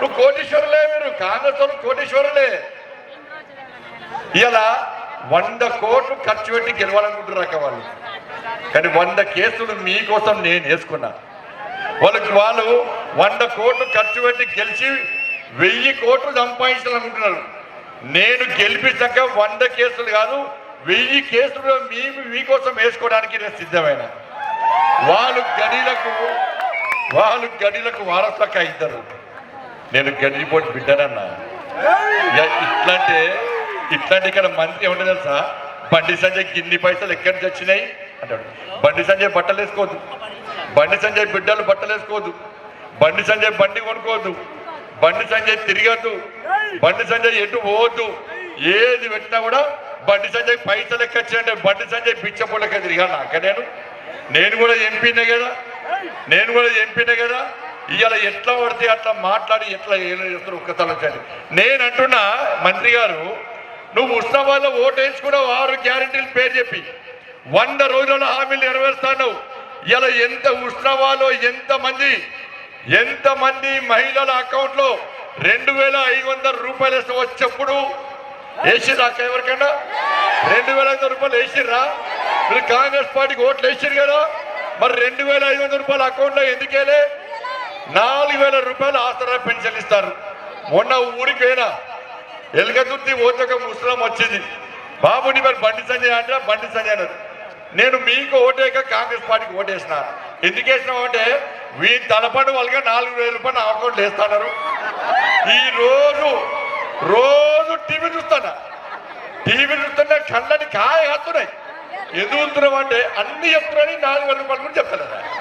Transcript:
నువ్వు కోటీశ్వరులే మీరు కాంగ్రెస్ వాళ్ళు కోటీశ్వరులే. ఇలా వంద కోట్లు ఖర్చు పెట్టి గెలవాలనుకుంటున్నారు వాళ్ళు. కానీ వంద కేసులు మీకోసం నేను వేసుకున్నా. వాళ్ళకి వాళ్ళు వంద కోట్లు ఖర్చు పెట్టి గెలిచి వెయ్యి కోట్లు సంపాదించాలనుకుంటున్నారు. నేను గెలిపించాక వంద కేసులు కాదు వెయ్యి కేసులు మీ మీకోసం వేసుకోవడానికి నేను సిద్ధమైన. వాళ్ళు గడిలకు వాళ్ళు గడిలకు వారసులక ఇద్దరు. నేను గడిపోటీ బిడ్డనన్నా. ఇక ఇట్లాంటి ఇట్లాంటి ఇక్కడ మంత్రి ఏమంటే తెలుసా? బండి సంజయ్ గిన్ని పైసలు ఎక్కడి నుంచి వచ్చినాయి? అంటాడు. బండి సంజయ్ బట్టలు వేసుకోవద్దు. బండి సంజయ్ బిడ్డలు బట్టలు వేసుకోవద్దు. బండి సంజయ్ బండి కొనుక్కోవద్దు. బండి సంజయ్ తిరగద్దు. బండి సంజయ్ ఎటు పోవద్దు. ఏది పెట్టినా కూడా బండి సంజయ్ పైసలు ఎక్కచ్చాయంటే బండి సంజయ్ పిచ్చపూడక తిరిగాను. అక్క నేను. నేను కూడా ఎంపీనే కదా. నేను కూడా ఎంపీనే కదా. ఇవాళ ఎట్లా పడితే అట్లా మాట్లాడి ఎట్లా ఏదో చేస్తారు ఒక్క తలచండి నేను అంటున్నా మంత్రి గారు నువ్వు ఉత్సవాల్లో ఓటు వేయించుకున్నావు ఆరు గ్యారంటీలు పేరు చెప్పి. వంద రోజుల హామీలు నెరవేరుస్తాను ఇలా ఎంత ఉత్సవాలో ఎంతమంది ఎంతమంది మహిళల అకౌంట్లో రెండు వేల ఐదు వందల రూపాయలు వేస్తే వచ్చేప్పుడు వేసిరా ఎవరికైనా రెండు వేల ఐదు వందల రూపాయలు వేసిర్రా? మీరు కాంగ్రెస్ పార్టీకి ఓట్లు వేసిరు కదా. మరి రెండు వేల ఐదు వందల రూపాయల అకౌంట్లో ఎందుకేలే నాలుగు వేల రూపాయలు ఆసరా పెన్షన్ ఇస్తారు. మొన్న ఊరికి పోయినా ఎలుగదుర్తి ఓచక ముసలం వచ్చింది. బాబుని మరి బండి సంజయ్ అంటే బండి సంజయ్ అన్నారు నేను మీకు ఓటేక కాంగ్రెస్ పార్టీకి ఓటేసిన. ఎందుకు వేసినావు అంటే వీని తలపండు వాళ్ళగా నాలుగు వేల రూపాయలు నా అకౌంట్ వేస్తున్నారు. ఈ రోజు రోజు టీవీ చూస్తానా టీవీ చూస్తుంటే కళ్ళని కాయ కాస్తున్నాయి ఎందుకు అంటే అన్ని చెప్తున్నారని నాలుగు వేల రూపాయలు కూడా చెప్తాను